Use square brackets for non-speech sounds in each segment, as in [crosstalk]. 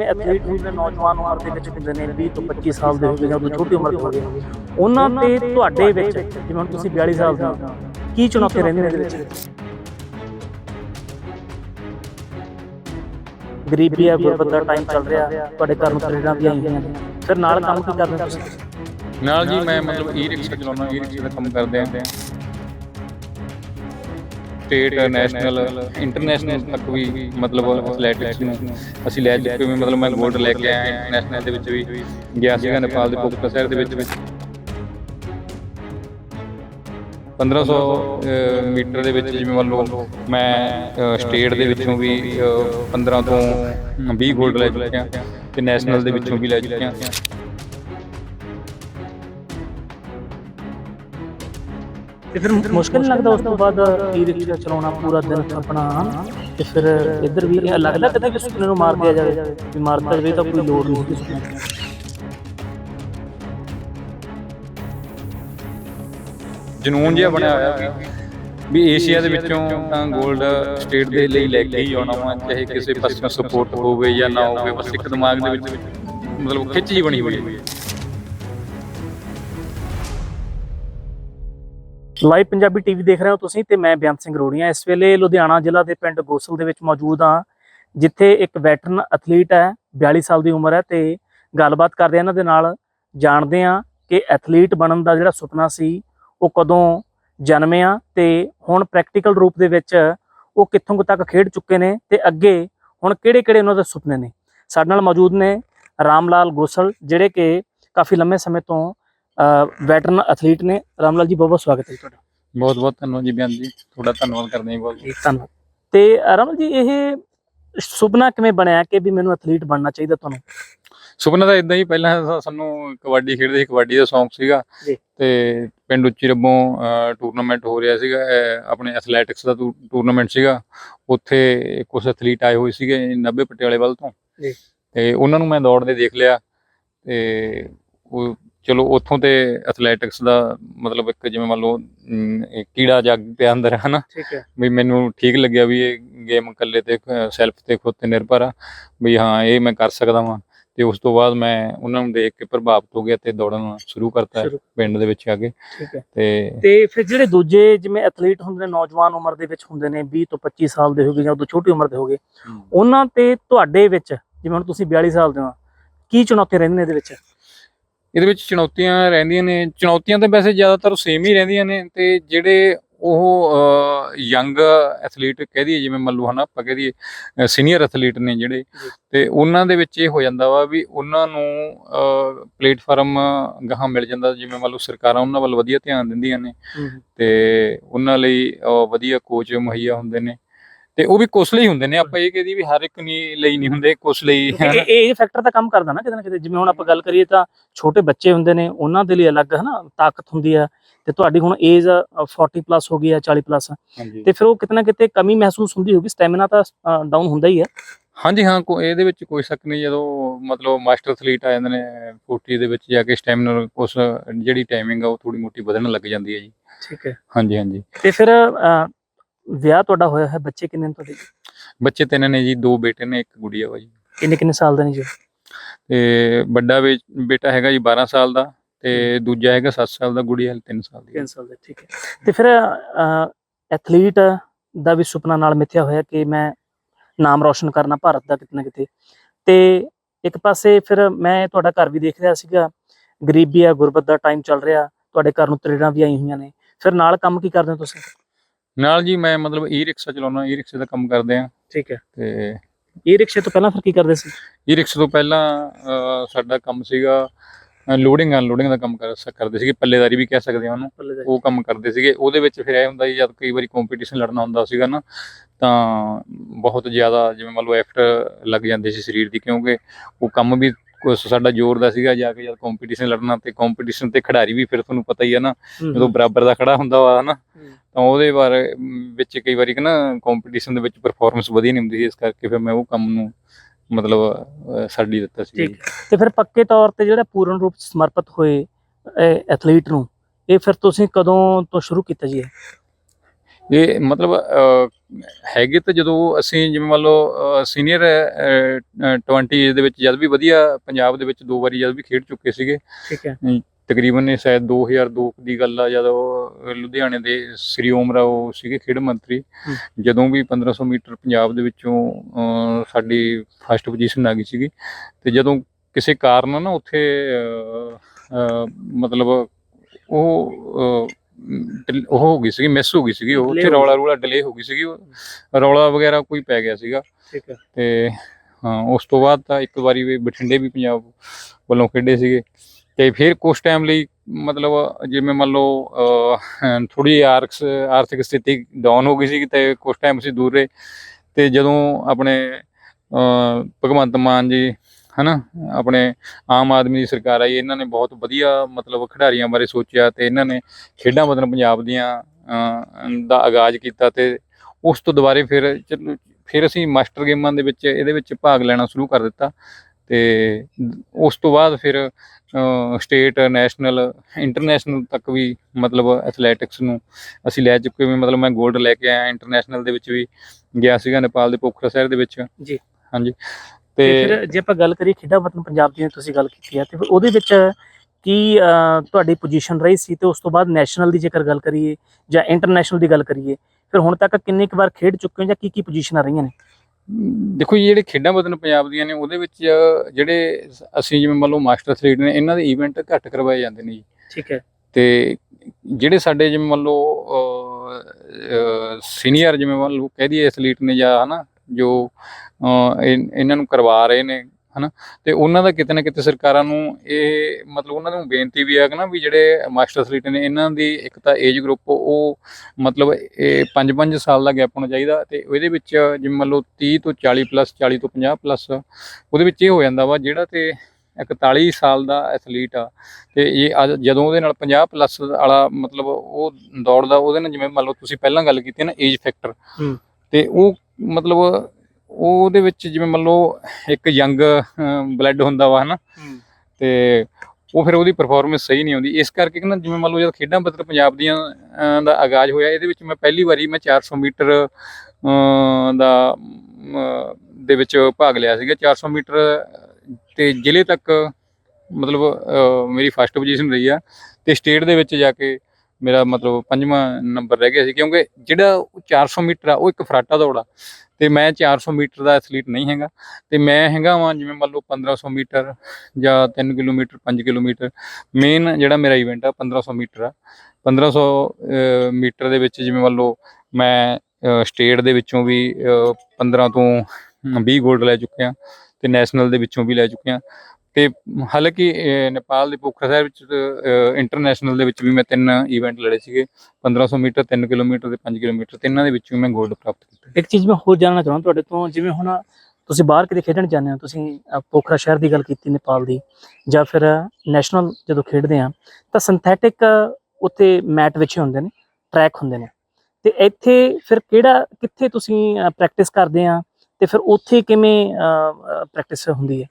ਜਿਵੇਂ ਐਥਲੀਟ ਹੁੰਦੇ ਨੇ ਨੌਜਵਾਨ ਉਮਰ ਦੇ ਵਿੱਚ ਹੁੰਦੇ ਨੇ 20 ਤੋਂ 25 ਸਾਲ ਦੇ ਹੋ ਗਏ ਜਾਂ ਉਦੋਂ ਛੋਟੀ ਉਮਰ ਦੇ ਹੋ ਗਏ ਉਹਨਾਂ ਤੇ ਤੁਹਾਡੇ ਵਿੱਚ ਜਿਵੇਂ ਹੁਣ ਤੁਸੀਂ 42 ਸਾਲ ਦੇ ਹੋ ਕੀ ਚੁਣੌਤੀ ਰਹਿੰਦੀ ਨੇ ਇਹਦੇ ਵਿੱਚ? ਗਰੀਬੀ ਆ ਗੁਰਬਤ ਦਾ ਟਾਈਮ ਚੱਲ ਰਿਹਾ ਤੁਹਾਡੇ ਘਰ ਨੂੰ ਤਰੇੜਾਂ ਵੀ ਆਈਆਂ ਨੇ ਫਿਰ ਨਾਲ ਕੰਮ ਕੀ ਕਰਦੇ ਹੋ ਤੁਸੀਂ? ਨਾਲ ਜੀ ਮੈਂ ਮਤਲਬ ਈ ਰਿਕਸ਼ਾ ਚਲਾਉਣਾ ਈ ਰਿਕਸ਼ਾ ਦਾ ਕੰਮ ਕਰਦੇ ਆਂ। ਸਟੇਟ ਨੈਸ਼ਨਲ ਇੰਟਰਨੈਸ਼ਨਲ ਤੱਕ ਵੀ ਮਤਲਬ ਐਥਲੈਟਿਕਸ ਨੂੰ ਅਸੀਂ ਲੈ ਚੁੱਕੇ ਵੀ ਮਤਲਬ ਮੈਂ ਗੋਲਡ ਲੈ ਕੇ ਆਇਆ ਇੰਟਰਨੈਸ਼ਨਲ ਦੇ ਵਿੱਚ ਵੀ ਗਿਆ ਸੀਗਾ ਨੇਪਾਲ ਦੇ ਪੋਖਰਾ ਸ਼ਹਿਰ ਦੇ ਵਿੱਚ 1500 ਅਹ, ਮੀਟਰ ਦੇ ਵਿੱਚ ਜਿਵੇਂ ਮੰਨ ਲਓ ਮੈਂ ਸਟੇਟ ਦੇ ਵਿੱਚੋਂ ਵੀ ਅਹ, 15 ਤੋਂ 20 ਗੋਲਡ ਲੈ ਚੁੱਕਿਆ। ਤੇ ਨੈਸ਼ਨਲ ਦੇ ਵਿੱਚੋਂ ਵੀ ਲੈ ਚੁੱਕਿਆ। ਤੇ ਫਿਰ ਮੁਸ਼ਕਿਲ ਲੱਗਦਾ ਉਸ ਤੋਂ ਬਾਅਦ ਈ ਰਿਕਸ਼ਾ ਚਲਾਉਣਾ ਪੂਰਾ ਦਿਨ ਆਪਣਾ ਤੇ ਫਿਰ ਇੱਧਰ ਵੀ ਇਹ ਲੱਗਦਾ ਕਿਤੇ ਕਿ ਨੂੰ ਮਾਰ ਦਿਆ ਜਾਵੇ, ਵੀ ਮਾਰ ਜਾਵੇ ਤਾਂ ਕੋਈ ਲੋੜ ਨਹੀਂ। ਸੀ ਸੁਪਨੇ ਜਨੂਨ ਜਿਹਾ ਬਣਿਆ ਹੋਇਆ ਵੀ ਏਸ਼ੀਆ ਦੇ ਵਿੱਚੋਂ ਤਾਂ 골ਡ ਸਟੇਟ ਦੇ ਲਈ ਲੈ ਕੇ ਹੀ ਆਉਣਾ ਵਾ, ਚਾਹੇ ਕਿਸੇ ਪਾਸਿਓਂ ਸਪੋਰਟ ਹੋਵੇ ਜਾਂ ਨਾ ਹੋਵੇ, ਬਸ ਇੱਕ ਦਿਮਾਗ ਦੇ ਵਿੱਚ ਮਤਲਬ ਖਿੱਚ ਜੀ ਬਣੀ ਹੋਈ ਹੈ। ਲਾਈਵ ਪੰਜਾਬੀ ਟੀਵੀ ਦੇਖ ਰਹੇ ਹੋ ਤੁਸੀਂ ਤੇ ਮੈਂ ਬੇਅੰਤ ਸਿੰਘ ਰੋੜੀਆਂ। ਇਸ ਵੇਲੇ ਲੁਧਿਆਣਾ ਜ਼ਿਲ੍ਹਾ ਦੇ ਪਿੰਡ ਗੋਸਲ ਦੇ ਵਿੱਚ ਮੌਜੂਦ ਹਾਂ, ਜਿੱਥੇ ਇੱਕ ਵੈਟਰਨ ਐਥਲੀਟ ਹੈ 42 ਸਾਲ ਦੀ ਉਮਰ ਹੈ ਤੇ ਗੱਲਬਾਤ ਕਰਦੇ ਹਾਂ ਇਹਨਾਂ ਦੇ ਨਾਲ। ਜਾਣਦੇ ਹਾਂ ਕਿ ਐਥਲੀਟ ਬਣਨ ਦਾ ਜਿਹੜਾ ਸੁਪਨਾ ਸੀ, ਉਹ ਕਦੋਂ ਜਨਮਿਆ ਤੇ ਹੁਣ ਪ੍ਰੈਕਟੀਕਲ ਰੂਪ ਦੇ ਵਿੱਚ ਉਹ ਕਿੱਥੋਂ ਕੁ ਤੱਕ ਖੇਡ ਚੁੱਕੇ ਨੇ ਤੇ ਅੱਗੇ ਹੁਣ ਕਿਹੜੇ-ਕਿਹੜੇ ਉਹਨਾਂ ਦੇ ਸੁਪਨੇ ਨੇ। ਸਾਡੇ ਨਾਲ ਮੌਜੂਦ ਨੇ ਰਾਮ ਲਾਲ ਗੋਸਲ, ਜਿਹੜੇ ਕਿ ਕਾਫੀ ਲੰਮੇ ਸਮੇਂ ਤੋਂ ਵੈਟਰਨ ਐਥਲੀਟ ਨੇ। ਰਾਮ ਲਾਲ ਜੀ ਬਹੁਤ ਬਹੁਤ ਸਵਾਗਤ ਹੈ ਤੁਹਾਡਾ। ਬਹੁਤ ਬਹੁਤ ਧੰਨਵਾਦ ਜੀ ਬਿਆਨ ਜੀ। ਤੁਹਾਡਾ ਧੰਨਵਾਦ ਕਰਦੇ ਹਾਂ ਬਹੁਤ ਜੀ ਧੰਨਵਾਦ। ਤੇ ਰਮਨ ਜੀ ਇਹ ਸੁਪਨਾ ਕਿਵੇਂ ਬਣਿਆ ਕਿ ਵੀ ਮੈਨੂੰ ਐਥਲੀਟ ਬਣਨਾ ਚਾਹੀਦਾ ਤੁਹਾਨੂੰ? ਸੁਪਨਾ ਤਾਂ ਇਦਾਂ ਹੀ ਪਹਿਲਾਂ ਸਾਨੂੰ ਕਬੱਡੀ ਖੇਡਦੇ ਸੀ ਕਬੱਡੀ ਦਾ ਸ਼ੌਂਕ ਸੀਗਾ। ਤੇ ਪਿੰਡ ਉੱਚੀ ਰੱਬੋਂ ਟੂਰਨਾਮੈਂਟ ਹੋ ਰਿਹਾ ਸੀਗਾ ਆਪਣੇ ਐਥਲੈਟਿਕਸ ਦਾ ਟੂਰਨਾਮੈਂਟ ਸੀਗਾ। ਉੱਥੇ ਕੁਝ ਐਥਲੀਟ ਆਏ ਹੋਏ ਸੀਗੇ 90 ਪਟਿਆਲੇ ਵੱਲ ਤੋਂ। ਤੇ ਉਹਨਾਂ ਨੂੰ ਮੈਂ ਦੌੜਦੇ ਦੇਖ ਲਿਆ। ਤੇ ਉਹ ਚਲੋ ਉੱਥੋਂ ਤੇ ਐਥਲੈਟਿਕਸ ਦਾ ਮਤਲਬ ਇੱਕ ਜਿਵੇਂ ਮੰਨ ਲਓ ਕੀੜਾ ਜਾਗ ਪਿਆ ਅੰਦਰ ਹਨਾ? ਠੀਕ ਹੈ। ਵੀ ਮੈਨੂੰ ਠੀਕ ਲੱਗਿਆ ਵੀ ਇਹ ਗੇਮ ਇਕੱਲੇ ਤੇ ਸੈਲਫ ਤੇ ਖੁਦ ਤੇ ਨਿਰਭਰ ਆ ਵੀ ਹਾਂ ਇਹ ਮੈਂ ਕਰ ਸਕਦਾ ਵਾਂ। ਤੇ ਉਸ ਤੋਂ ਬਾਅਦ ਮੈਂ ਉਹਨਾਂ ਨੂੰ ਦੇਖ ਕੇ ਪ੍ਰਭਾਵਿਤ ਹੋ ਗਿਆ ਤੇ ਦੌੜਨਾ ਸ਼ੁਰੂ ਕਰਤਾ। ਪਿੰਡ ਦੇ ਵਿੱਚ ਆ ਕੇ। ਤੇ ਤੇ ਫਿਰ ਜਿਹੜੇ ਦੂਜੇ ਜਿਵੇਂ ਐਥਲੀਟ ਹੁੰਦੇ ਨੇ ਨੌਜਵਾਨ ਉਮਰ ਦੇ ਵਿੱਚ ਹੁੰਦੇ ਨੇ 20 ਤੋਂ 25 ਸਾਲ ਦੇ ਹੋਗੇ ਜਾਂ ਉਦੋਂ ਛੋਟੀ ਉਮਰ ਦੇ ਹੋਗੇ ਉਹਨਾਂ ਤੇ ਤੁਹਾਡੇ ਵਿੱਚ ਜਿਵੇਂ ਹੁਣ ਤੁਸੀਂ 42 ਸਾਲ ਦੇ ਹੋ ਕੀ ਚੁਣੌਤੀ ਰਹਿੰਦੀਆਂ ਨੇ ਇਹਦੇ ਵਿੱਚ? ਇਹਦੇ ਵਿੱਚ ਚੁਣੌਤੀਆਂ ਰਹਿੰਦੀਆਂ ਨੇ। ਚੁਣੌਤੀਆਂ ਤਾਂ ਵੈਸੇ ਜ਼ਿਆਦਾਤਰ ਸੇਮ ਹੀ ਰਹਿੰਦੀਆਂ ਨੇ ਤੇ ਜਿਹੜੇ ਉਹ ਯੰਗ ਐਥਲੀਟ ਕਹਿ ਦਈਏ ਜਿਵੇਂ ਮੰਨ ਲਓ ਹਨਾ ਆਪਾਂ ਕਹਿ ਦਈਏ ਸੀਨੀਅਰ ਐਥਲੀਟ ਨੇ ਜਿਹੜੇ ਤੇ ਉਹਨਾਂ ਦੇ ਵਿੱਚ ਇਹ ਹੋ ਜਾਂਦਾ ਵਾ ਵੀ ਉਹਨਾਂ ਨੂੰ ਪਲੇਟਫਾਰਮ ਗਾਹਾਂ ਮਿਲ ਜਾਂਦਾ। ਜਿਵੇਂ ਮੰਨ ਲਓ ਸਰਕਾਰਾਂ ਉਹਨਾਂ ਵੱਲ ਵਧੀਆ ਧਿਆਨ ਦਿੰਦੀਆਂ ਨੇ ਤੇ ਉਹਨਾਂ ਲਈ ਵਧੀਆ ਕੋਚ ਮੁਹੱਈਆ ਹੁੰਦੇ ਨੇ। ਤੇ ਉਹ ਵੀ ਕੁਛ ਲਈ ਹੁੰਦੇ ਨੇ ਆਪਾਂ ਇਹ ਕਹਦੀ ਵੀ ਹਰ ਇੱਕ ਨਹੀਂ ਲਈ ਨਹੀਂ ਹੁੰਦੇ ਕੁਛ ਲਈ ਇਹ ਇਹ ਫੈਕਟਰ ਤਾਂ ਕੰਮ ਕਰਦਾ ਨਾ ਕਿਤੇ ਨਾ ਕਿਤੇ ਜਿਵੇਂ ਹੁਣ ਆਪਾਂ ਗੱਲ ਕਰੀਏ ਤਾਂ ਛੋਟੇ ਬੱਚੇ ਹੁੰਦੇ ਨੇ ਉਹਨਾਂ ਦੇ ਲਈ ਅਲੱਗ ਹਨਾ ਤਾਕਤ ਹੁੰਦੀ ਆ ਤੇ ਤੁਹਾਡੀ ਹੁਣ ਏਜ 40 ਪਲੱਸ ਹੋ ਗਈ ਆ 40 ਪਲੱਸ ਤੇ ਫਿਰ ਉਹ ਕਿਤੇ ਨਾ ਕਿਤੇ ਕਮੀ ਮਹਿਸੂਸ ਹੁੰਦੀ ਹੋਗੀ ਸਟੈਮਿਨਾ ਤਾਂ ਡਾਊਨ ਹੁੰਦਾ ਹੀ ਹੈ। ਹਾਂਜੀ ਹਾਂ ਕੋ ਇਹਦੇ ਵਿੱਚ ਕੋਈ ਸ਼ੱਕ ਨਹੀਂ ਜਦੋਂ ਮਤਲਬ ਮਾਸਟਰ ਐਥਲੀਟ ਆ ਜਾਂਦੇ ਨੇ 40 ਦੇ ਵਿੱਚ ਜਾ ਕੇ ਸਟੈਮਿਨਾ ਕੁਛ ਜਿਹੜੀ ਟਾਈਮਿੰਗ ਆ ਉਹ ਥੋੜੀ ਮੋਟੀ ਵਧਣ ਲੱਗ ਜਾਂਦੀ ਹੈ ਜੀ। ਠੀਕ ਹੈ। ਹਾਂਜੀ ਹਾਂਜੀ। ਤੇ ਫਿਰ ਵਿਆਹ ਤੁਹਾਡਾ ਹੋਇਆ ਹੈ ਬੱਚੇ ਕਿੰਨੇ ਨੇ ਤੁਹਾਡੇ? ਬੱਚੇ ਤਿੰਨ ਨੇ ਜੀ ਦੋ ਬੇਟੇ ਨੇ ਇੱਕ ਗੁੜੀਆ ਵਾ ਜੀ। ਕਿੰਨੇ ਕਿੰਨੇ ਸਾਲ ਦੇ ਨੇ ਜੀ ਤੇ ਵੱਡਾ ਬੇ- ਬੇਟਾ ਹੈਗਾ ਜੀ 12 ਸਾਲ ਦਾ ਤੇ ਦੂਜਾ ਹੈਗਾ 7 ਸਾਲ ਦਾ ਗੁੜੀਆ 3 ਸਾਲ ਦੀ 3 ਸਾਲ ਦੇ ਠੀਕ ਹੈ। ਤੇ ਫਿਰ ਐਥਲੀਟ ਦਾ ਵੀ ਸੁਪਨਾ ਨਾਲ ਮਿੱਥਿਆ ਹੋਇਆ ਕਿ ਮੈਂ ਨਾਮ ਰੌਸ਼ਨ ਕਰਨਾ ਭਾਰਤ ਦਾ ਕਿਤੇ ਨਾ ਕਿਤੇ। ਤੇ ਇੱਕ ਪਾਸੇ ਫਿਰ ਮੈਂ ਤੁਹਾਡਾ ਘਰ ਵੀ ਦੇਖ ਰਿਹਾ ਸੀਗਾ ਗਰੀਬੀ ਆ ਗੁਰਬਤ ਦਾ ਟਾਈਮ ਚੱਲ ਰਿਹਾ ਤੁਹਾਡੇ ਘਰ ਨੂੰ ਤਰੇੜਾਂ ਵੀ ਆਈ ਹੋਈਆਂ ਨੇ। ਫਿਰ ਨਾਲ ਕੰਮ ਕੀ ਕਰਦੇ ਹੋ ਤੁਸੀਂ? ਨਾਲ ਜੀ ਮੈਂ ਮਤਲਬ ਈ ਰਿਕਸ਼ਾ ਚਲਾਉਣਾ ਈ ਰਿਕਸ਼ੇ ਦਾ ਕੰਮ ਕਰਦੇ ਆ। ਠੀਕ ਹੈ। ਤੇ ਇਹ ਰਿਕਸ਼ੇ ਤੋਂ ਪਹਿਲਾਂ ਫਿਰ ਕੀ ਕਰਦੇ ਸੀ? ਈ ਰਿਕਸ਼ਾ ਤੋਂ ਪਹਿਲਾਂ ਸਾਡਾ ਕੰਮ ਸੀਗਾ ਲੋਡਿੰਗ ਅਨਲੋਡਿੰਗ ਦਾ ਕੰਮ ਕਰਦੇ ਸੀਗੇ ਪੱਲੇਦਾਰੀ ਵੀ ਕਹਿ ਸਕਦੇ ਆ ਉਹਨੂੰ। ਉਹ ਕੰਮ ਕਰਦੇ ਸੀਗੇ। ਉਹਦੇ ਵਿੱਚ ਫਿਰ ਇਹ ਹੁੰਦਾ ਸੀ ਜਦ ਕਈ ਵਾਰੀ ਕੰਪੀਟੀਸ਼ਨ ਲੜਨਾ ਹੁੰਦਾ ਸੀਗਾ ਨਾ ਤਾਂ ਬਹੁਤ ਜ਼ਿਆਦਾ ਜਿਵੇਂ ਮੰਨ ਲਓ ਐਫਟ ਲੱਗ ਜਾਂਦੇ ਸੀ ਸਰੀਰ ਦੀ ਕਿਉਂਕਿ ਉਹ ਕੰਮ ਵੀ ਸਾਡਾ ਜ਼ੋਰ ਦਾ ਸੀਗਾ ਜਾ ਕੇ ਜਦ ਕੰਪੀਟੀਸ਼ਨ ਲੜਨਾ ਤੇ ਕੰਪੀਟੀਸ਼ਨ ਤੇ ਖਿਡਾਰੀ ਵੀ ਫਿਰ ਤੁਹਾਨੂੰ ਪਤਾ ਹੀ ਆ ਨਾ ਹੂੰ, ਜਦੋਂ ਬਰਾਬਰ ਦਾ ਖੜਾ ਹੁੰਦਾ ਵਾ ਹਨਾ। ਹੂੰ। ਤਾਂ ਉਹਦੇ ਬਾਰੇ ਵਿੱਚ ਕਈ ਵਾਰੀ ਕਿ ਨਾ ਕੰਪੀਟੀਸ਼ਨ ਦੇ ਵਿੱਚ ਪਰਫਾਰਮੈਂਸ ਵਧੀਆ ਨਹੀਂ ਹੁੰਦੀ ਸੀ ਇਸ ਕਰਕੇ ਫਿਰ ਮੈਂ ਉਹ ਕੰਮ ਨੂੰ ਮਤਲਬ ਛੱਡ ਹੀ ਦਿੱਤਾ ਸੀ ਠੀਕ। ਤੇ ਫਿਰ ਪੱਕੇ ਤੌਰ ਤੇ ਜਿਹੜਾ ਪੂਰਨ ਰੂਪ ਚ ਸਮਰਪਿਤ ਹੋਏ ਐਥਲੀਟ ਨੂੰ ਇਹ ਫਿਰ ਤੁਸੀਂ ਕਦੋਂ ਤੋਂ ਸ਼ੁਰੂ ਕੀਤਾ ਜੀ ਇਹ? ਮਤਲਬ ਹੈਗੇ ਤਾਂ ਜਦੋਂ ਅਸੀਂ ਜਿਵੇਂ ਮੰਨ ਲਓ ਸੀਨੀਅਰ 20 ਏਜ ਦੇ ਵਿੱਚ ਜਦ ਵੀ ਵਧੀਆ ਪੰਜਾਬ ਦੇ ਵਿੱਚ ਦੋ ਵਾਰੀ ਜਦ ਵੀ ਖੇਡ ਚੁੱਕੇ ਸੀਗੇ ਠੀਕ ਹੈ। ਤਕਰੀਬਨ ਇਹ ਸ਼ਾਇਦ 2002 ਦੀ ਗੱਲ ਆ ਜਦੋਂ ਲੁਧਿਆਣੇ ਦੇ ਸ੍ਰੀ ਓਮ ਰਾਓ ਸੀਗੇ ਖੇਡ ਮੰਤਰੀ। ਜਦੋਂ ਵੀ 1500 ਮੀਟਰ ਪੰਜਾਬ ਦੇ ਵਿੱਚੋਂ ਸਾਡੀ ਫਸਟ ਪੋਜੀਸ਼ਨ ਆ ਗਈ ਸੀਗੀ ਤੇ ਜਦੋਂ ਕਿਸੇ ਕਾਰਨ ਨਾ ਉੱਥੇ ਮਤਲਬ ਉਹ ਉਹ ਹੋ ਗਈ ਸੀਗੀ ਮਿਸ ਹੋ ਗਈ ਸੀਗੀ ਉਹ ਉੱਥੇ। ਰੌਲਾ ਰੂਲਾ ਡਿਲੇ ਹੋ ਗਈ ਸੀਗੀ ਰੌਲਾ ਵਗੈਰਾ ਕੋਈ ਪੈ ਗਿਆ ਸੀਗਾ ਠੀਕ ਹੈ ਤੇ ਹਾਂ ਉਸ ਤੋਂ ਬਾਅਦ ਤਾਂ ਇੱਕ ਵਾਰੀ ਵੀ ਬਠਿੰਡੇ ਵੀ ਪੰਜਾਬ ਵੱਲੋਂ ਖੇਡੇ ਸੀਗੇ ਤੇ ਫਿਰ ਕੁਝ ਟਾਈਮ ਲਈ ਮਤਲਬ ਜਿਵੇਂ ਮੰਨ ਲਓ ਥੋੜੀ ਆਰਕਸ ਆਰਥਿਕ ਸਥਿਤੀ ਡਾਊਨ ਹੋ ਗਈ ਸੀ ਤੇ ਕੁਝ ਟਾਈਮ ਅਸੀਂ ਦੂਰ ਰਹੇ। ਤੇ ਜਦੋਂ ਆਪਣੇ ਭਗਵੰਤ ਮਾਨ ਜੀ, ਹਨਾ, ਆਪਣੇ ਆਮ ਆਦਮੀ ਦੀ ਸਰਕਾਰ ਆਈ, ਇਹਨਾਂ ਨੇ ਬਹੁਤ ਵਧੀਆ ਮਤਲਬ ਖਿਡਾਰੀਆਂ ਬਾਰੇ ਸੋਚਿਆ ਤੇ ਇਹਨਾਂ ਨੇ ਖੇਡਾਂ ਵਤਨ ਪੰਜਾਬ ਦੀਆਂ ਦਾ ਆਗਾਜ਼ ਕੀਤਾ ਤੇ ਉਸ ਤੋਂ ਦੁਬਾਰੇ ਫਿਰ ਫਿਰ ਅਸੀਂ ਮਾਸਟਰ ਗੇਮਾਂ ਦੇ ਵਿੱਚ, ਇਹਦੇ ਵਿੱਚ ਭਾਗ ਲੈਣਾ ਸ਼ੁਰੂ ਕਰ ਦਿੱਤਾ। ਤੇ ਉਸ ਤੋਂ ਬਾਅਦ ਫਿਰ ਸਟੇਟ ਨੈਸ਼ਨਲ ਇੰਟਰਨੈਸ਼ਨਲ ਤੱਕ ਵੀ ਮਤਲਬ ਐਥਲੈਟਿਕਸ ਨੂੰ ਅਸੀਂ ਲੈ ਚੁੱਕੇ ਵੀ ਮਤਲਬ ਮੈਂ 골ਡ ਲੈ ਕੇ ਆਇਆ ਇੰਟਰਨੈਸ਼ਨਲ ਦੇ ਵਿੱਚ ਵੀ ਗਿਆ ਸੀਗਾ ਨੇਪਾਲ ਦੇ ਪੋਖਰਾ ਸ਼ਹਿਰ ਦੇ ਵਿੱਚ। ਜੀ। ਹਾਂਜੀ। ਤੇ ਫਿਰ ਜੇ ਆਪਾਂ ਗੱਲ ਕਰੀਏ ਖੇਡਾਂ ਵਤਨ ਪੰਜਾਬ ਦੀ ਤੁਸੀਂ ਗੱਲ ਕੀਤੀ ਹੈ ਤੇ ਫਿਰ ਉਹਦੇ ਵਿੱਚ ਕੀ ਤੁਹਾਡੀ ਪੋਜੀਸ਼ਨ ਰਹੀ ਸੀ ਤੇ ਉਸ ਤੋਂ ਬਾਅਦ ਨੈਸ਼ਨਲ ਦੀ ਜੇਕਰ ਗੱਲ ਕਰੀਏ ਜਾਂ ਇੰਟਰਨੈਸ਼ਨਲ ਦੀ ਗੱਲ ਕਰੀਏ ਫਿਰ ਹੁਣ ਤੱਕ ਕਿੰਨੇ ਕੁ ਵਾਰ ਖੇਡ ਚੁੱਕੇ ਹੋ ਜਾਂ ਕੀ ਕੀ ਪੋਜੀਸ਼ਨਾਂ ਰਹੀਆਂ ਨੇ? ਦੇਖੋ ਜੀ ਜਿਹੜੇ ਖੇਡਾਂ ਵਤਨ ਪੰਜਾਬ ਦੀਆਂ ਨੇ ਉਹਦੇ ਵਿੱਚ ਜਿਹੜੇ ਅਸੀਂ ਜਿਵੇਂ ਮੰਨ ਲਓ ਮਾਸਟਰ ਐਥਲੀਟ ਨੇ ਇਹਨਾਂ ਦੇ ਇਵੈਂਟ ਘੱਟ ਕਰਵਾਏ ਜਾਂਦੇ ਨੇ ਜੀ। ਠੀਕ ਹੈ। ਤੇ ਜਿਹੜੇ ਸਾਡੇ ਜਿਵੇਂ ਮੰਨ ਲਓ ਸੀਨੀਅਰ ਜਿਵੇਂ ਮੰਨ ਲਓ ਕਹਿ ਦਈਏ ਐਥਲੀਟ ਨੇ ਜਾਂ ਹਨਾ ਜੋ ਇਹਨਾਂ ਨੂੰ ਕਰਵਾ ਰਹੇ ਨੇ ਹਨਾ ਤੇ ਉਹਨਾਂ ਦਾ ਕਿਤੇ ਨਾ ਕਿਤੇ ਸਰਕਾਰਾਂ ਨੂੰ ਇਹ ਮਤਲਬ ਉਹਨਾਂ ਨੂੰ ਬੇਨਤੀ ਵੀ ਹੈ ਕਿ ਨਾ ਵੀ ਜਿਹੜੇ ਮਾਸਟਰ ਐਥਲੀਟ ਨੇ ਇਹਨਾਂ ਦੀ ਇੱਕ ਤਾਂ ਏਜ ਗਰੁੱਪ ਉਹ ਮਤਲਬ ਇਹ 5-5 ਸਾਲ ਦਾ ਗੈਪ ਹੋਣਾ ਚਾਹੀਦਾ ਤੇ ਉਹਦੇ ਵਿੱਚ ਜਿਵੇਂ ਮੰਨ ਲਓ 30 ਤੋਂ 40 ਪਲੱਸ 40 ਤੋਂ 50 ਪਲੱਸ ਉਹਦੇ ਵਿੱਚ ਇਹ ਹੋ ਜਾਂਦਾ ਵਾ ਜਿਹੜਾ ਤੇ 41 ਸਾਲ ਦਾ ਐਥਲੀਟ ਆ ਤੇ ਇਹ ਜਦੋਂ ਉਹਦੇ ਨਾਲ 50 ਪਲੱਸ ਵਾਲਾ ਮਤਲਬ ਉਹ ਦੌੜਦਾ ਉਹਦੇ ਨਾਲ ਜਿਵੇਂ ਮੰਨ ਲਓ ਤੁਸੀਂ ਪਹਿਲਾਂ ਗੱਲ ਕੀਤੀ ਨਾ ਏਜ ਫੈਕਟਰ। ਤੇ ਉਹ ਮਤਲਬ ਉਹਦੇ ਵਿੱਚ ਜਿਵੇਂ ਮੰਨ ਲਓ ਇੱਕ ਯੰਗ ਬਲੱਡ ਹੁੰਦਾ ਵਾ ਹਨਾ? ਤੇ ਉਹ ਫਿਰ ਉਹਦੀ ਪਰਫਾਰਮੈਂਸ ਸਹੀ ਨਹੀਂ ਆਉਂਦੀ। ਇਸ ਕਰਕੇ ਕਿ ਨਾ ਜਿਵੇਂ ਮੰਨ ਲਓ ਜਦ ਖੇਡਾਂ ਬਦਲ ਪੰਜਾਬ ਦੀਆਂ ਦਾ ਆਗਾਜ਼ ਹੋਇਆ ਇਹਦੇ ਵਿੱਚ ਮੈਂ ਪਹਿਲੀ ਵਾਰੀ ਮੈਂ 400 ਮੀਟਰ ਦਾ ਦੇ ਵਿੱਚ ਭਾਗ ਲਿਆ ਸੀਗਾ। 400 ਮੀਟਰ ਤੇ ਜ਼ਿਲ੍ਹੇ ਤੱਕ ਮਤਲਬ ਮੇਰੀ ਫਸਟ ਪੋਜੀਸ਼ਨ ਰਹੀ ਆ। ਤੇ ਸਟੇਟ ਦੇ ਵਿੱਚ ਜਾ ਕੇ ਮੇਰਾ ਮਤਲਬ ਪੰਜਵਾਂ ਨੰਬਰ ਰਹਿ ਗਿਆ ਸੀ। ਕਿਉਂਕਿ ਜਿਹੜਾ ਉਹ 400 ਮੀਟਰ ਆ ਉਹ ਇੱਕ ਫਰਾਟਾ ਦੌੜ ਆ। ਤੇ ਮੈਂ 400 ਮੀਟਰ ਦਾ ਐਥਲੀਟ ਨਹੀਂ ਹੈਗਾ ਤੇ ਮੈਂ ਹੈਗਾ ਵਾਂ ਜਿਵੇਂ ਮੰਨ ਲਓ 1500 ਮੀਟਰ ਜਾਂ 3 ਕਿਲੋਮੀਟਰ 5 ਕਿਲੋਮੀਟਰ। ਮੇਨ ਜਿਹੜਾ ਮੇਰਾ ਇਵੈਂਟ ਆ 1500 ਮੀਟਰ ਆ। 1500 ਅਹ, ਮੀਟਰ ਦੇ ਵਿੱਚ ਜਿਵੇਂ ਮੰਨ ਲਓ ਮੈਂ ਸਟੇਟ ਦੇ ਵਿੱਚੋਂ ਵੀ ਅਹ, 15 ਤੋਂ 20 골ਡ ਲੈ ਚੁੱਕਿਆ ਤੇ ਨੈਸ਼ਨਲ ਦੇ ਵਿੱਚੋਂ ਵੀ ਲੈ ਚੁੱਕਿਆ। ਤੇ ਹਾਲਾਂਕਿ ਨੇਪਾਲ ਦੇ ਪੋਖਰਾ ਸਾਹਿਬ ਵਿੱਚ ਇੰਟਰਨੈਸ਼ਨਲ ਦੇ ਵਿੱਚ ਵੀ ਮੈਂ ਤਿੰਨ ਇਵੈਂਟ ਲੜੇ ਸੀਗੇ। 1500 ਮੀਟਰ 3 ਕਿਲੋਮੀਟਰ ਤੇ 5 ਕਿਲੋਮੀਟਰ, ਤਿੰਨਾਂ ਦੇ ਵਿੱਚ ਵੀ ਮੈਂ 골ਡ ਪ੍ਰਾਪਤ ਕੀਤਾ। ਇੱਕ ਚੀਜ਼ ਮੈਂ ਹੋਰ ਜਾਣਨਾ ਚਾਹੁੰਦਾ ਤੁਹਾਡੇ ਤੋਂ, ਜਿਵੇਂ ਹੁਣ ਤੁਸੀਂ ਬਾਹਰ ਕਿਤੇ ਖੇਡਣ ਜਾਂਦੇ ਹੋ, ਤੁਸੀਂ ਪੋਖਰਾ ਸ਼ਹਿਰ ਦੀ ਗੱਲ ਕੀਤੀ, ਨੇਪਾਲ ਦੀ, ਜਾਂ ਫਿਰ ਨੈਸ਼ਨਲ ਜਦੋਂ ਖੇਡਦੇ ਆ, ਤਾਂ ਸਿੰਥੈਟਿਕ ਉੱਤੇ ਮੈਟ ਵਿਛੇ ਹੁੰਦੇ ਨੇ ਟਰੈਕ ਹੁੰਦੇ ਨੇ। ਤੇ ਇੱਥੇ ਫਿਰ ਕਿਹੜਾ, ਕਿੱਥੇ ਤੁਸੀਂ ਪ੍ਰੈਕਟਿਸ ਕਰਦੇ ਆ? ਤੇ ਫਿਰ ਉੱਥੇ ਕਿਵੇਂ ਪ੍ਰੈਕਟਿਸ ਹੁੰਦੀ ਹੈ?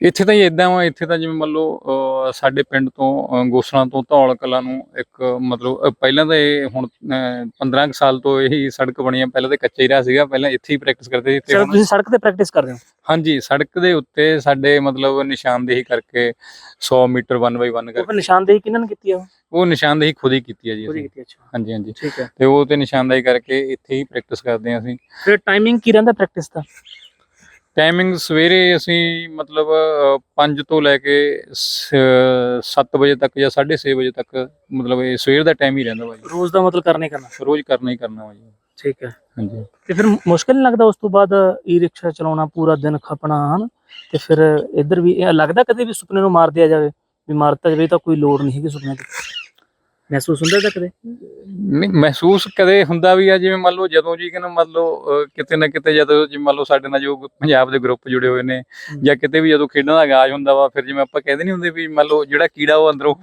ਇੱਥੇ ਤਾਂ ਇਦਾਂ ਵਾ ਇੱਥੇ ਤਾਂ ਜਿਵੇਂ ਮੰਨ ਲਓ ਸਾਡੇ ਪਿੰਡ ਤੋਂ ਗੋਸਲਾਂ ਤੋਂ ਧੌਲ ਕਲਾਂ ਨੂੰ ਇੱਕ ਮਤਲਬ ਪਹਿਲਾਂ ਤਾਂ ਇਹ ਹੁਣ ਅਹ, 15 ਕੁ ਸਾਲ ਤੋਂ ਇਹੀ ਸੜਕ ਬਣੀ ਆ। ਪਹਿਲਾਂ ਤਾਂ ਕੱਚਾ ਹੀ ਰਿਹਾ ਸੀਗਾ ਪਹਿਲਾਂ ਇੱਥੇ ਹੀ ਪ੍ਰੈਕਟਿਸ ਕਰਦੇ ਸੀ। ਤੁਸੀਂ ਸੜਕ ਤੇ ਪ੍ਰੈਕਟਿਸ ਕਰਦੇ ਹੋ? ਹਾਂਜੀ ਸੜਕ ਦੇ ਉੱਤੇ ਸਾਡੇ ਮਤਲਬ ਨਿਸ਼ਾਨਦੇਹੀ ਕਰਕੇ 100 ਮੀਟਰ 1 ਬਾਈ 1 ਉਹ ਫਿਰ ਕਰਕੇ। ਨਿਸ਼ਾਨਦੇਹੀ ਕਿਹਨਾਂ ਨੇ ਕੀਤੀ ਆ ਉਹ? ਨਿਸ਼ਾਨਦੇਹੀ ਖੁਦ ਹੀ ਕੀਤੀ ਹੈ ਜੀ ਅਸੀਂ। ਹਾਂਜੀ ਹਾਂਜੀ। ਠੀਕ ਹੈ। ਤੇ ਉਹ ਤੇ ਨਿਸ਼ਾਨਦੇਹੀ ਕਰਕੇ ਇੱਥੇ ਹੀ ਪ੍ਰੈਕਟਿਸ ਕਰਦੇ ਹਾਂ ਅਸੀਂ। ਫਿਰ ਟਾਈਮਿੰਗ ਕੀ ਰਹਿੰਦਾ ਪ੍ਰੈਕਟਿਸ ਦਾ? ਟਾਈਮਿੰਗ ਸਵੇਰੇ ਅਸੀਂ ਮਤਲਬ 5 ਤੋਂ ਲੈ ਕੇ 7 ਵਜੇ ਤੱਕ ਜਾਂ 6:30 ਵਜੇ ਤੱਕ ਮਤਲਬ ਇਹ ਸਵੇਰ ਦਾ ਟਾਈਮ ਹੀ ਰਹਿੰਦਾ ਜੀ ਰੋਜ਼ ਦਾ ਮਤਲਬ ਕਰਨੇ ਕਰਨਾ। ਰੋਜ਼ ਕਰਨਾ ਹੀ ਕਰਨਾ ਜੀ ਠੀਕ ਹੈ। ਹਾਂਜੀ। ਤੇ ਫਿਰ ਮੁਸ਼ਕਲ ਨਹੀਂ ਲੱਗਦਾ ਉਸ ਤੋਂ ਬਾਅਦ ਈ ਰਿਕਸ਼ਾ ਚਲਾਉਣਾ ਪੂਰਾ ਦਿਨ ਖਪਣਾ ਹਨ? ਤੇ ਫਿਰ ਇੱਧਰ ਵੀ ਇਹ ਲੱਗਦਾ ਕਦੇ ਵੀ ਸੁਪਨੇ ਨੂੰ ਮਾਰ ਦਿਆ ਜਾਵੇ? ਵੀ ਮਾਰ ਦਿੱਤਾ ਜਾਵੇ ਤਾਂ ਕੋਈ ਲੋੜ ਨਹੀਂ ਹੈਗੀ ਸੁਪਨੇ ਦੀ। ਮਹਿਸੂਸ ਹੁੰਦਾ ਤਾਂ ਕਦੇ? ਨਹੀਂ ਮਹਿਸੂਸ ਕਦੇ ਹੁੰਦਾ ਵੀ ਆ ਜਿਵੇਂ ਮੰਨ ਲਓ ਜਦੋਂ ਜੀ ਕਿ ਨਾ ਮੰਨ ਲਓ ਕਿਤੇ ਨਾ ਕਿਤੇ ਜਦੋਂ ਜਿਵੇਂ ਮੰਨ ਲਓ ਸਾਡੇ ਨਾਲ ਜੋ ਪੰਜਾਬ ਦੇ ਗਰੁੱਪ ਜੁੜੇ ਹੋਏ ਨੇ ਜਾਂ ਕਿਤੇ ਵੀ ਜਦੋਂ ਖੇਡਾਂ ਦਾ ਆਗਾਜ਼ ਹੁੰਦਾ ਵਾ ਫਿਰ ਜਿਵੇਂ ਆਪਾਂ ਕਹਿੰਦੇ ਨਹੀਂ ਹੁੰਦੇ ਵੀ ਮੰਨ ਲਓ ਜਿਹੜਾ ਕੀੜਾ ਉਹ ਅੰਦਰੋਂ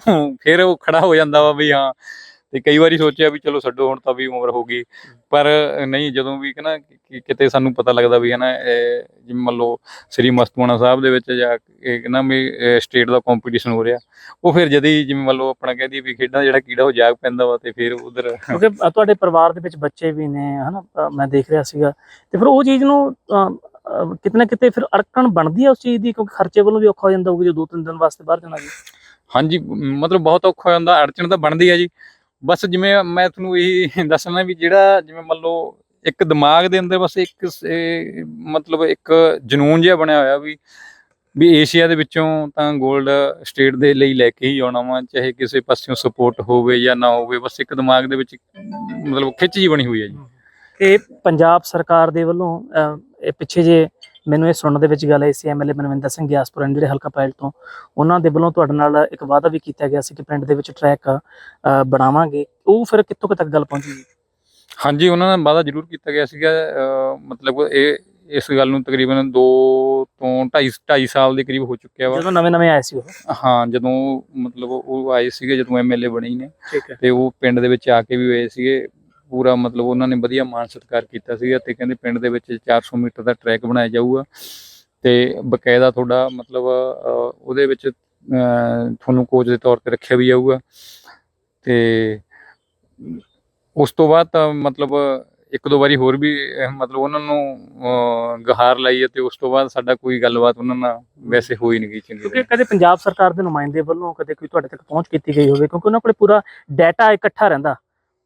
ਫਿਰ ਉਹ ਖੜਾ ਹੋ ਜਾਂਦਾ ਵਾ ਵੀ ਹਾਂ ਤੇ ਕਈ ਵਾਰੀ ਸੋਚਿਆ ਵੀ ਚਲੋ ਛੱਡੋ ਹੁਣ ਤਾਂ ਵੀ ਉਮਰ ਹੋ ਗਈ। ਪਰ ਨਹੀਂ ਜਦੋਂ ਵੀ ਕਹਿੰਦਾ ਕਿਤੇ ਸਾਨੂੰ ਪਤਾ ਲੱਗਦਾ ਵੀ ਹਨਾ ਇਹ ਜਿਵੇਂ ਮੰਨ ਲਓ ਸ੍ਰੀ ਮਸਤੂਆਣਾ ਸਾਹਿਬ ਦੇ ਵਿੱਚ ਜਾਂ ਇਹ ਕਹਿੰਦਾ ਵੀ ਸਟੇਟ ਦਾ ਕੰਪੀਟੀਸ਼ਨ ਹੋ ਰਿਹਾ ਉਹ ਫਿਰ ਜਦ ਹੀ ਜਿਵੇਂ ਮੰਨ ਲਓ ਆਪਣਾ ਕਹਿੰਦੀ ਵੀ ਖੇਡਾਂ ਜਿਹੜਾ ਕੀੜਾ ਉਹ ਜਾਗ ਪੈਂਦਾ ਵਾ ਤੇ ਫਿਰ ਉਧਰ ਕਿਉਂਕਿ ਤੁਹਾਡੇ ਪਰਿਵਾਰ ਦੇ ਵਿੱਚ ਬੱਚੇ ਵੀ ਨੇ ਹਨਾ ਮੈਂ ਦੇਖ ਰਿਹਾ ਸੀਗਾ। ਤੇ ਫਿਰ ਉਹ ਚੀਜ਼ ਨੂੰ ਅ, ਕਿਤੇ ਨਾ ਫਿਰ ਅੜਕਣ ਬਣਦੀ ਹੈ ਉਸ ਚੀਜ਼ ਦੀ ਕਿਉਂਕਿ ਖਰਚੇ ਵੱਲੋਂ ਵੀ ਔਖਾ ਹੋ ਜਾਂਦਾ ਹੋਊਗਾ ਜੇ ਦੋ ਤਿੰਨ ਦਿਨ ਵਾਸਤੇ ਬਾਹਰ ਜਾਣਾ ਜੀ। ਹਾਂਜੀ ਮਤਲਬ ਬਹੁਤ ਔਖਾ ਹੋ ਜਾਂਦਾ ਅੜਚਣ ਤਾਂ ਬਣਦੀ ਆ ਜੀ। ਬਸ ਜਿਵੇਂ ਮੈਂ ਤੁਹਾਨੂੰ ਇਹ [laughs] ਦੱਸਣਾ ਵੀ ਜਿਹੜਾ ਜਿਵੇਂ ਮੰਨ ਲਓ ਇੱਕ ਦਿਮਾਗ ਦੇ ਅੰਦਰ ਬਸ ਇੱਕ ਮਤਲਬ ਇੱਕ ਜਨੂਨ ਜਿਹਾ ਬਣਿਆ ਹੋਇਆ ਵੀ ਵੀ ਏਸ਼ੀਆ ਦੇ ਵਿੱਚੋਂ ਤਾਂ 골ਡ ਸਟੇਟ ਦੇ ਲਈ ਲੈ ਕੇ ਹੀ ਆਉਣਾ ਵਾ, ਚਾਹੇ ਕਿਸੇ ਪਾਸਿਓਂ ਸਪੋਰਟ ਹੋਵੇ ਜਾਂ ਨਾ ਹੋਵੇ, ਬਸ ਇੱਕ ਦਿਮਾਗ ਦੇ ਵਿੱਚ ਮਤਲਬ ਖਿੱਚ ਜੀ ਬਣੀ ਹੋਈ ਹੈ ਜੀ। ਤੇ ਪੰਜਾਬ ਸਰਕਾਰ ਦੇ ਵੱਲੋਂ ਇਹ ਪਿੱਛੇ ਜੇ ਮੈਨੂੰ ਇਹ ਸੁਣਨ ਦੇ ਵਿੱਚ ਗੱਲ ਆਈ ਸੀ ਐਮਐਲਏ ਮਨਵਿੰਦਰ ਸਿੰਘ ਗਿਆਸਪੁਰ ਜਿਹੜੇ ਹਲਕਾ ਪਾਇਲ ਤੋਂ ਉਹਨਾਂ ਦੇ ਵੱਲੋਂ ਤੁਹਾਡੇ ਨਾਲ ਇੱਕ ਵਾਅਦਾ ਵੀ ਕੀਤਾ ਗਿਆ ਸੀ ਕਿ ਪਿੰਡ ਦੇ ਵਿੱਚ ਟਰੈਕ ਬਣਾਵਾਂਗੇ। ਉਹ ਫਿਰ ਕਿੱਥੋਂ ਤੱਕ ਗੱਲ ਪਹੁੰਚੀ ਹਾਂਜੀ ਉਹਨਾਂ ਨਾਲ ਵਾਅਦਾ ਜ਼ਰੂਰ ਕੀਤਾ ਗਿਆ ਸੀਗਾ ਮਤਲਬ ਇਹ ਇਸ ਗੱਲ ਨੂੰ ਤਕਰੀਬਨ 2 ਤੋਂ 2.5 2.5 ਸਾਲ ਦੇ ਕਰੀਬ ਹੋ ਚੁੱਕਿਆ ਵਾ। ਜਦੋਂ ਨਵੇਂ ਨਵੇਂ ਆਏ ਸੀ ਉਹ? ਹਾਂ ਜਦੋਂ ਮਤਲਬ ਉਹ ਆਏ ਸੀਗੇ ਜਦੋਂ ਐਮਐਲਏ ਬਣੇ ਨੇ। ਤੇ ਉਹ ਪਿੰਡ ਦੇ ਵਿੱਚ ਆ ਕੇ ਵੀ ਹੋਏ ਸੀਗੇ। ਪੂਰਾ ਮਤਲਬ ਉਹਨਾਂ ਨੇ ਵਧੀਆ ਮਾਨ ਸਤਿਕਾਰ ਕੀਤਾ ਸੀਗਾ ਤੇ ਕਹਿੰਦੇ ਪਿੰਡ ਦੇ ਵਿੱਚ 400 ਮੀਟਰ ਦਾ ਟਰੈਕ ਬਣਾਇਆ ਜਾਊਗਾ। ਤੇ ਬਕਾਇਦਾ ਤੁਹਾਡਾ ਮਤਲਬ ਉਹਦੇ ਵਿੱਚ ਤੁਹਾਨੂੰ ਕੋਚ ਦੇ ਤੌਰ ਤੇ ਰੱਖਿਆ ਵੀ ਜਾਊਗਾ। ਤੇ ਉਸ ਤੋਂ ਬਾਅਦ ਤਾਂ ਮਤਲਬ ਇੱਕ ਦੋ ਵਾਰੀ ਹੋਰ ਵੀ ਮਤਲਬ ਉਹਨਾਂ ਨੂੰ ਗੁਹਾਰ ਲਾਈ ਤੇ ਉਸ ਤੋਂ ਬਾਅਦ ਸਾਡਾ ਕੋਈ ਗੱਲਬਾਤ ਉਹਨਾਂ ਨਾਲ ਵੈਸੇ ਹੋਈ ਨਹੀਂ ਗਈ ਚੰਗੀ ਕਿਉਂਕਿ ਕਦੇ ਪੰਜਾਬ ਸਰਕਾਰ ਦੇ ਨੁਮਾਇੰਦੇ ਵੱਲੋਂ ਕਦੇ ਕੋਈ ਤੁਹਾਡੇ ਤੱਕ ਪਹੁੰਚ ਕੀਤੀ ਗਈ ਹੋਵੇ ਕਿਉਂਕਿ ਉਹਨਾਂ ਕੋਲੇ ਪੂਰਾ ਡਾਟਾ ਇਕੱਠਾ ਰਹਿੰਦਾ।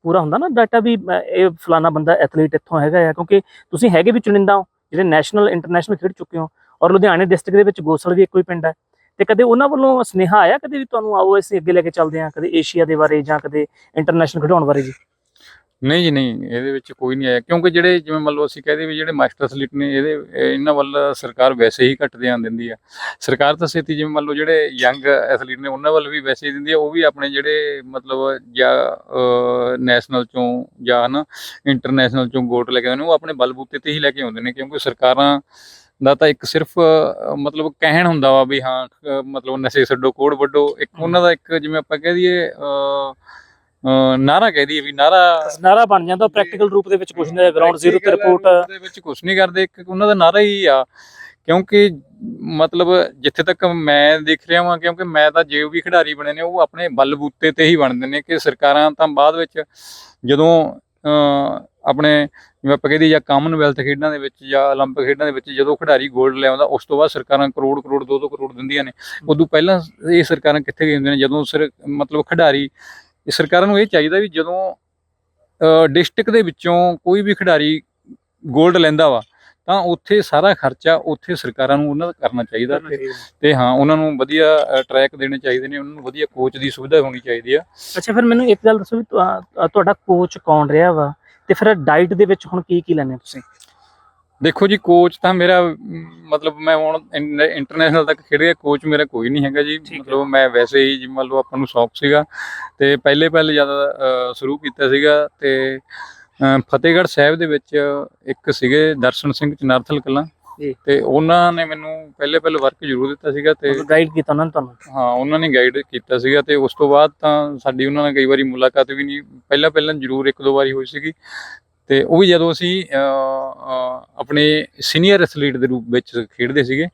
ਪੂਰਾ ਹੁੰਦਾ ਨਾ ਡਾਟਾ ਵੀ ਇਹ ਫਲਾਣਾ ਬੰਦਾ ਐਥਲੀਟ ਇੱਥੋਂ ਹੈਗਾ ਆ, ਕਿਉਂਕਿ ਤੁਸੀਂ ਹੈਗੇ ਵੀ ਚੁਣਿੰਦਾ ਹੋ, ਜਿਹੜੇ ਨੈਸ਼ਨਲ ਇੰਟਰਨੈਸ਼ਨਲ ਖੇਡ ਚੁੱਕੇ ਹੋ, ਔਰ ਲੁਧਿਆਣੇ ਡਿਸਟ੍ਰਿਕਟ ਦੇ ਵਿੱਚ ਗੋਸਲ ਵੀ ਇੱਕੋ ਹੀ ਪਿੰਡ ਹੈ। ਤੇ ਕਦੇ ਉਹਨਾਂ ਵੱਲੋਂ ਸੁਨੇਹਾ ਆਇਆ ਕਦੇ ਵੀ ਤੁਹਾਨੂੰ ਆਓ, ਅਸੀਂ ਅੱਗੇ ਲੈ ਕੇ ਚੱਲਦੇ ਹਾਂ, ਕਦੇ ਏਸ਼ੀਆ ਦੇ ਬਾਰੇ ਜਾਂ ਕਦੇ ਇੰਟਰਨੈਸ਼ਨਲ ਖਿਡਾਉਣ ਬਾਰੇ ਜੀ? ਨਹੀਂ ਜੀ ਨਹੀਂ ਇਹਦੇ ਵਿੱਚ ਕੋਈ ਨਹੀਂ ਆਇਆ। ਕਿਉਂਕਿ ਜਿਹੜੇ ਜਿਵੇਂ ਮੰਨ ਲਓ ਅਸੀਂ ਕਹਦੇ ਵੀ ਜਿਹੜੇ ਮਾਸਟਰ ਸਲੀਟ ਨੇ ਇਹਦੇ ਇਹ- ਇਹਨਾਂ ਵੱਲ ਸਰਕਾਰ ਵੈਸੇ ਹੀ ਘੱਟ ਧਿਆਨ ਦਿੰਦੀ ਆ। ਸਰਕਾਰ ਤਾਂ ਛੇਤੀ ਜਿਵੇਂ ਮੰਨ ਲਓ ਜਿਹੜੇ ਯੰਗ ਐਥਲੀਟ ਨੇ ਉਹਨਾਂ ਵੱਲ ਵੀ ਵੈਸੇ ਹੀ ਦਿੰਦੀ ਆ। ਉਹ ਵੀ ਆਪਣੇ ਜਿਹੜੇ ਮਤਲਬ ਜਾਂ ਨੈਸ਼ਨਲ ਚੋਂ ਜਾਂ ਨਾ ਇੰਟਰਨੈਸ਼ਨਲ ਚੋਂ ਗੋਟ ਲੈ ਕੇ ਆਉਂਦੇ ਨੇ ਉਹ ਆਪਣੇ ਬਲਬੂਤੇ ਤੇ ਹੀ ਲੈ ਕੇ ਆਉਂਦੇ ਨੇ। ਕਿਉਂਕਿ ਸਰਕਾਰਾਂ ਦਾ ਤਾਂ ਇੱਕ ਸਿਰਫ ਮਤਲਬ ਕਹਿਣ ਹੁੰਦਾ ਵਾ ਵੀ ਹਾਂ ਮਤਲਬ ਨਸ਼ੇ ਛੱਡੋ ਕੋੜ ਵੱਡੋ ਇੱਕ ਉਹਨਾਂ ਦਾ ਇੱਕ ਜਿਵੇਂ ਆਪਾਂ ਕਹਿ ਦਈਏ ਨਾਰਾ ਕਹਿ ਵੀ ਨਾਰਾ ਨਾਰਾ ਬਣ ਜਾਂਦਾ ਪ੍ਰੈਕਟੀਕਲ ਰੂਪ ਦੇ ਵਿੱਚ ਕੁਝ ਨਹੀਂ ਗਰਾਊਂਡ ਜ਼ੀਰੋ ਤੇ ਰਿਪੋਰਟ ਦੇ ਵਿੱਚ ਕੁਝ ਨਹੀਂ ਕਰਦੇ ਇੱਕ ਉਹਨਾਂ ਦਾ ਨਾਰਾ ਹੀ ਆ। ਕਿਉਂਕਿ ਮਤਲਬ ਜਿੱਥੇ ਤੱਕ ਮੈਂ ਦੇਖ ਰਿਹਾ ਹਾਂ ਕਿਉਂਕਿ ਮੈਂ ਤਾਂ ਜੇ ਵੀ ਖਿਡਾਰੀ ਬਣੇ ਨੇ ਉਹ ਆਪਣੇ ਬਲਬੂਤੇ ਤੇ ਹੀ ਬਣਦੇ ਨੇ ਕਿ ਸਰਕਾਰਾਂ ਤਾਂ ਬਾਅਦ ਵਿੱਚ ਜਦੋਂ ਆਪਣੇ ਜਿਵੇਂ ਆਪਾਂ ਕਹਿੰਦੇ ਜਾਂ ਕਾਮਨਵੈਲਥ ਖੇਡਾਂ ਦੇ ਵਿੱਚ ਜਾਂ 올림픽 ਖੇਡਾਂ ਦੇ ਵਿੱਚ ਜਦੋਂ ਖਿਡਾਰੀ 골ਡ ਲਿਆਉਂਦਾ ਉਸ ਤੋਂ ਬਾਅਦ ਸਰਕਾਰਾਂ ਕਰੋੜ ਕਰੋੜ 2-2 ਕਰੋੜ ਦਿੰਦੀਆਂ ਨੇ। ਉਦੋਂ ਪਹਿਲਾਂ ਇਹ ਸਰਕਾਰਾਂ ਕਿੱਥੇ ਗਈਆਂ ਹੁੰਦੀਆਂ ਨੇ? ਜਦੋਂ ਸਿਰ ਮਤਲਬ ਖਿਡਾਰੀ ਇਹ ਸਰਕਾਰਾਂ ਨੂੰ ਇਹ ਚਾਹੀਦਾ ਵੀ ਜਦੋਂ ਡਿਸਟ੍ਰਿਕਟ ਦੇ ਵਿੱਚੋਂ ਕੋਈ ਵੀ ਖਿਡਾਰੀ 골ਡ ਲੈਂਦਾ ਵਾ ਤਾਂ ਉੱਥੇ ਸਾਰਾ ਖਰਚਾ ਉੱਥੇ ਸਰਕਾਰਾਂ ਨੂੰ ਉਹਨਾਂ ਦਾ ਕਰਨਾ ਚਾਹੀਦਾ ਤੇ ਹਾਂ ਉਹਨਾਂ ਨੂੰ ਵਧੀਆ ਟਰੈਕ ਦੇਣੇ ਚਾਹੀਦੇ ਨੇ ਉਹਨਾਂ ਨੂੰ ਵਧੀਆ ਕੋਚ ਦੀ ਸੁਵਿਧਾ ਹੋਣੀ ਚਾਹੀਦੀ ਆ। ਅੱਛਾ ਫਿਰ ਮੈਨੂੰ ਇੱਕ ਗੱਲ ਦੱਸੋ ਵੀ ਤੁਹਾਡਾ ਕੋਚ ਕੌਣ ਰਿਹਾ ਵਾ? ਤੇ ਫਿਰ ਡਾਈਟ ਦੇ ਵਿੱਚ ਹੁਣ ਕੀ ਕੀ ਲੈਣੇ ਤੁਸੀਂ? ਦੇਖੋ ਜੀ ਕੋਚ ਤਾਂ ਮੇਰਾ ਮਤਲਬ ਮੈਂ ਹੁਣ ਇੰਟਰਨੈਸ਼ਨਲ ਤੱਕ ਖੇਡਿਆ ਕੋਚ ਮੇਰਾ ਕੋਈ ਨਹੀਂ ਹੈਗਾ ਜੀ। ਮਤਲਬ ਮੈਂ ਵੈਸੇ ਹੀ ਜਿਵੇਂ ਲਓ ਆਪਾਂ ਨੂੰ ਸ਼ੌਕ ਸੀਗਾ ਤੇ ਪਹਿਲੇ ਪਹਿਲੇ ਜ਼ਿਆਦਾ ਸ਼ੁਰੂ ਕੀਤਾ ਸੀਗਾ ਤੇ ਫਤਿਹਗੜ੍ਹ ਸਾਹਿਬ ਦੇ ਵਿੱਚ ਇੱਕ ਸੀਗੇ ਦਰਸ਼ਨ ਸਿੰਘ ਚਨਾਰਥਲ ਕਲਾਂ। ਤੇ ਉਹਨਾਂ ਨੇ ਮੈਨੂੰ ਪਹਿਲੇ ਪਹਿਲੇ ਵਰਕ ਜ਼ਰੂਰ ਦਿੱਤਾ ਸੀਗਾ ਤੇ ਗਾਈਡ ਕੀਤਾ ਉਹਨਾਂ ਨੇ ਤੁਹਾਨੂੰ ਹਾਂ ਉਹਨਾਂ ਨੇ ਗਾਈਡ ਕੀਤਾ ਸੀਗਾ ਤੇ ਉਸ ਤੋਂ ਬਾਅਦ ਤਾਂ ਸਾਡੀ ਉਹਨਾਂ ਨਾਲ ਕਈ ਵਾਰੀ ਮੁਲਾਕਾਤ ਵੀ ਨਹੀਂ ਪਹਿਲਾਂ ਪਹਿਲਾਂ ਜ਼ਰੂਰ ਇੱਕ ਦੋ ਵਾਰੀ ਹੋਈ ਸੀਗੀ ਤੇ ਉਹ ਵੀ ਜਦੋਂ ਅਸੀਂ ਆਪਣੇ ਸੀਨੀਅਰ ਐਥਲੀਟ ਦੇ ਰੂਪ ਵਿੱਚ ਖੇਡਦੇ ਸੀਗੇ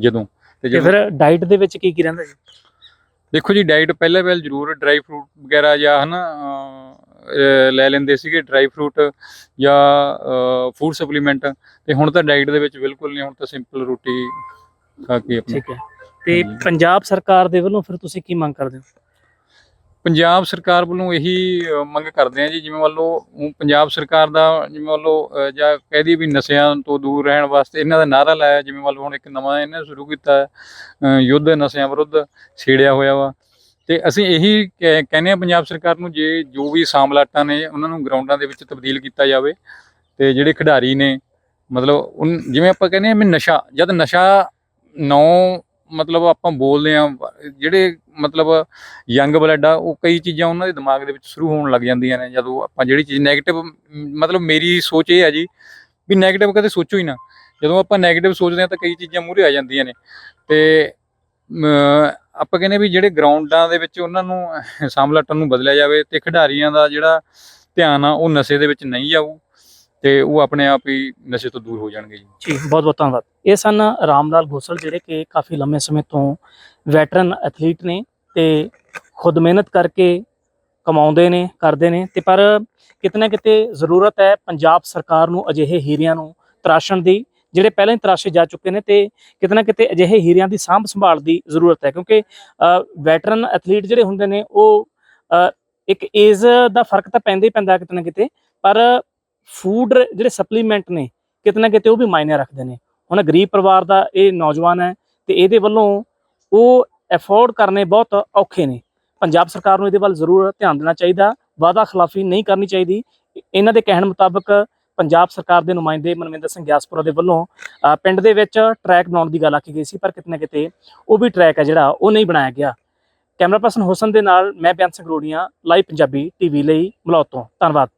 ਜਦੋਂ ਤੇ ਫਿਰ ਡਾਈਟ ਦੇ ਵਿੱਚ ਕੀ ਕੀ ਰਹਿੰਦਾ ਜੀ ਦੇਖੋ ਜੀ ਡਾਈਟ ਪਹਿਲਾਂ ਪਹਿਲ ਜ਼ਰੂਰ ਡਰਾਈ ਫਰੂਟ ਵਗੈਰਾ ਜਾਂ ਹਨਾ ਲੈ ਲੈਂਦੇ ਸੀਗੇ ਡਰਾਈ ਫਰੂਟ ਜਾਂ ਫੂਡ ਸਪਲੀਮੈਂਟ ਤੇ ਹੁਣ ਤਾਂ ਡਾਈਟ ਦੇ ਵਿੱਚ ਬਿਲਕੁਲ ਨਹੀਂ ਹੁਣ ਤਾਂ ਸਿੰਪਲ ਰੋਟੀ ਖਾ ਕੇ ਆਪਣਾ। ਠੀਕ ਹੈ। ਤੇ। ਪੰਜਾਬ ਸਰਕਾਰ ਦੇ ਵੱਲੋਂ ਫਿਰ ਤੁਸੀਂ ਕੀ ਮੰਗ ਕਰਦੇ ਹੋ? ਪੰਜਾਬ ਸਰਕਾਰ ਵੱਲੋਂ ਇਹੀ ਮੰਗ ਕਰਦੇ ਆ ਜੀ, ਜਿਵੇਂ ਮੰਨ ਲਓ ਪੰਜਾਬ ਸਰਕਾਰ ਦਾ, ਜਿਵੇਂ ਮੰਨ ਲਓ ਜਾਂ ਕਹਿ ਦਈਏ ਵੀ ਨਸ਼ਿਆਂ ਤੋਂ ਦੂਰ ਰਹਿਣ ਵਾਸਤੇ ਇਹਨਾਂ ਦਾ ਨਾਰਾ ਲਾਇਆ, ਜਿਵੇਂ ਮੰਨ ਲਓ, ਹੁਣ ਇੱਕ ਨਵਾਂ ਇਹਨੇ ਸ਼ੁਰੂ ਕੀਤਾ ਯੁੱਧ ਨਸ਼ਿਆਂ ਵਿਰੁੱਧ ਛੇੜਿਆ ਹੋਇਆ ਵਾ। ਤੇ ਅਸੀਂ ਇਹੀ ਕਹਿ- ਕਹਿੰਦੇ ਆ ਪੰਜਾਬ ਸਰਕਾਰ ਨੂੰ ਜੇ ਜੋ ਵੀ ਸਾਮਲਾਟਾਂ ਨੇ, ਉਹਨਾਂ ਨੂੰ ਗਰਾਊਂਡਾਂ ਦੇ ਵਿੱਚ ਤਬਦੀਲ ਕੀਤਾ ਜਾਵੇ, ਤੇ ਜਿਹੜੇ ਖਿਡਾਰੀ ਨੇ, ਮਤਲਬ, ਉਨ- ਜਿਵੇਂ ਆਪਾਂ ਕਹਿੰਦੇ ਆ ਵੀ ਨਸ਼ਾ, ਜਦ ਨਸ਼ਾ ਨੌ ਮਤਲਬ ਆਪਾਂ ਬੋਲਦੇ ਆ ਜਿਹੜੇ ਮਤਲਬ ਯੰਗ ਬਲੱਡ ਆ, ਉਹ ਕਈ ਚੀਜ਼ਾਂ ਉਹਨਾਂ ਦੇ ਦਿਮਾਗ ਦੇ ਵਿੱਚ ਸ਼ੁਰੂ ਹੋਣ ਲੱਗ ਜਾਂਦੀਆਂ ਨੇ, ਜਦੋਂ ਆਪਾਂ ਜਿਹੜੀ ਚੀਜ਼ ਨੈਗੇਟਿਵ ਮਤਲਬ ਮੇਰੀ ਸੋਚ ਇਹ ਹੈ ਜੀ ਵੀ ਨੈਗੇਟਿਵ ਕਦੇ ਸੋਚੋ ਹੀ ਨਾ। ਜਦੋਂ ਆਪਾਂ ਨੈਗੇਟਿਵ ਸੋਚਦੇ ਆ ਤਾਂ ਕਈ ਚੀਜ਼ਾਂ ਮੂਹਰੇ ਆ ਜਾਂਦੀਆਂ ਨੇ। ਤੇ ਆਪਾਂ ਕਹਿੰਦੇ ਵੀ ਜਿਹੜੇ ਗਰਾਊਂਡਾਂ ਦੇ ਵਿੱਚ ਉਹਨਾਂ ਨੂੰ ਸਾਮਲਾਟਨ ਨੂੰ ਬਦਲਿਆ ਜਾਵੇ ਤੇ ਖਿਡਾਰੀਆਂ ਦਾ ਜਿਹੜਾ ਧਿਆਨ ਆ, ਉਹ ਨਸ਼ੇ ਦੇ ਵਿੱਚ ਨਹੀਂ ਜਾਊ। ਤੇ ਉਹ ਆਪਣੇ ਆਪ ਹੀ ਨਸ਼ੇ ਤੋਂ ਦੂਰ ਹੋ ਜਾਣਗੇ ਜੀ। ਜੀ, ਬਹੁਤ ਬਹੁਤ ਧੰਨਵਾਦ। ਇਹ ਸਨ ਰਾਮਲਾਲ ਗੋਸਲ ਜਿਹੜੇ ਕਿ ਕਾਫੀ ਲੰਮੇ ਸਮੇਂ ਤੋਂ ਵੈਟਰਨ ਐਥਲੀਟ ਨੇ ਤੇ ਖੁਦ ਮਿਹਨਤ ਕਰਕੇ ਕਮਾਉਂਦੇ ਨੇ, ਕਰਦੇ ਨੇ ਤੇ ਪਰ ਕਿਤੇ ਨਾ ਕਿਤੇ ਜ਼ਰੂਰਤ ਹੈ ਪੰਜਾਬ ਸਰਕਾਰ ਨੂੰ ਅਜਿਹੇ ਹੀਰਿਆਂ ਨੂੰ ਤਰਾਸ਼ਣ ਦੀ, ਜਿਹੜੇ ਪਹਿਲਾਂ ਹੀ ਤਰਾਸ਼ੇ ਜਾ ਚੁੱਕੇ ਨੇ ਤੇ ਕਿਤੇ ਨਾ ਕਿਤੇ ਅਜਿਹੇ ਹੀਰਿਆਂ ਦੀ ਸਾਂਭ ਸੰਭਾਲ ਦੀ ਜ਼ਰੂਰਤ ਹੈ ਕਿਉਂਕਿ ਵੈਟਰਨ ਐਥਲੀਟ ਜਿਹੜੇ ਹੁੰਦੇ ਨੇ ਉਹ ਇੱਕ ਏਜ ਦਾ ਫ਼ਰਕ ਤਾਂ ਪੈਂਦਾ ਹੀ ਪੈਂਦਾ ਕਿਤੇ ਨਾ ਕਿਤੇ, ਪਰ ਫੂਡ ਜਿਹੜੇ ਸਪਲੀਮੈਂਟ ਨੇ, ਕਿਤੇ ਨਾ ਕਿਤੇ ਉਹ ਵੀ ਮਾਇਨੇ ਰੱਖਦੇ ਨੇ। ਹੁਣ ਗਰੀਬ ਪਰਿਵਾਰ ਦਾ ਇਹ ਨੌਜਵਾਨ ਹੈ ਤੇ ਇਹਦੇ ਵੱਲੋਂ ਉਹ ਅਫੋਰਡ ਕਰਨੇ ਬਹੁਤ ਔਖੇ ਨੇ। ਪੰਜਾਬ ਸਰਕਾਰ ਨੂੰ ਇਹਦੇ ਵੱਲ ਜ਼ਰੂਰ ਧਿਆਨ ਦੇਣਾ ਚਾਹੀਦਾ, ਵਾਅਦਾ ਖਿਲਾਫੀ ਨਹੀਂ ਕਰਨੀ ਚਾਹੀਦੀ। ਇਹਨਾਂ ਦੇ ਕਹਿਣ ਮੁਤਾਬਕ ਪੰਜਾਬ ਸਰਕਾਰ ਦੇ ਨੁਮਾਇੰਦੇ ਮਨਵਿੰਦਰ ਸਿੰਘ ਗਿਆਸਪੁਰਾ ਦੇ ਵੱਲੋਂ ਪਿੰਡ ਦੇ ਵਿੱਚ ਟਰੈਕ ਬਣਾਉਣ ਦੀ ਗੱਲ ਆਖੀ ਗਈ ਸੀ, ਪਰ ਕਿਤੇ ਨਾ ਕਿਤੇ ਉਹ ਵੀ ਟਰੈਕ ਹੈ ਜਿਹੜਾ, ਉਹ ਨਹੀਂ ਬਣਾਇਆ ਗਿਆ। ਕੈਮਰਾ ਪਰਸਨ ਹੁਸਨ ਦੇ ਨਾਲ ਮੈਂ ਬਿਆਨ ਸਿੰਘ ਰੋੜੀਆਂ, ਲਾਈਵ ਪੰਜਾਬੀ ਟੀਵੀ ਲਈ ਮਲੌਦ ਤੋਂ ਧੰਨਵਾਦ।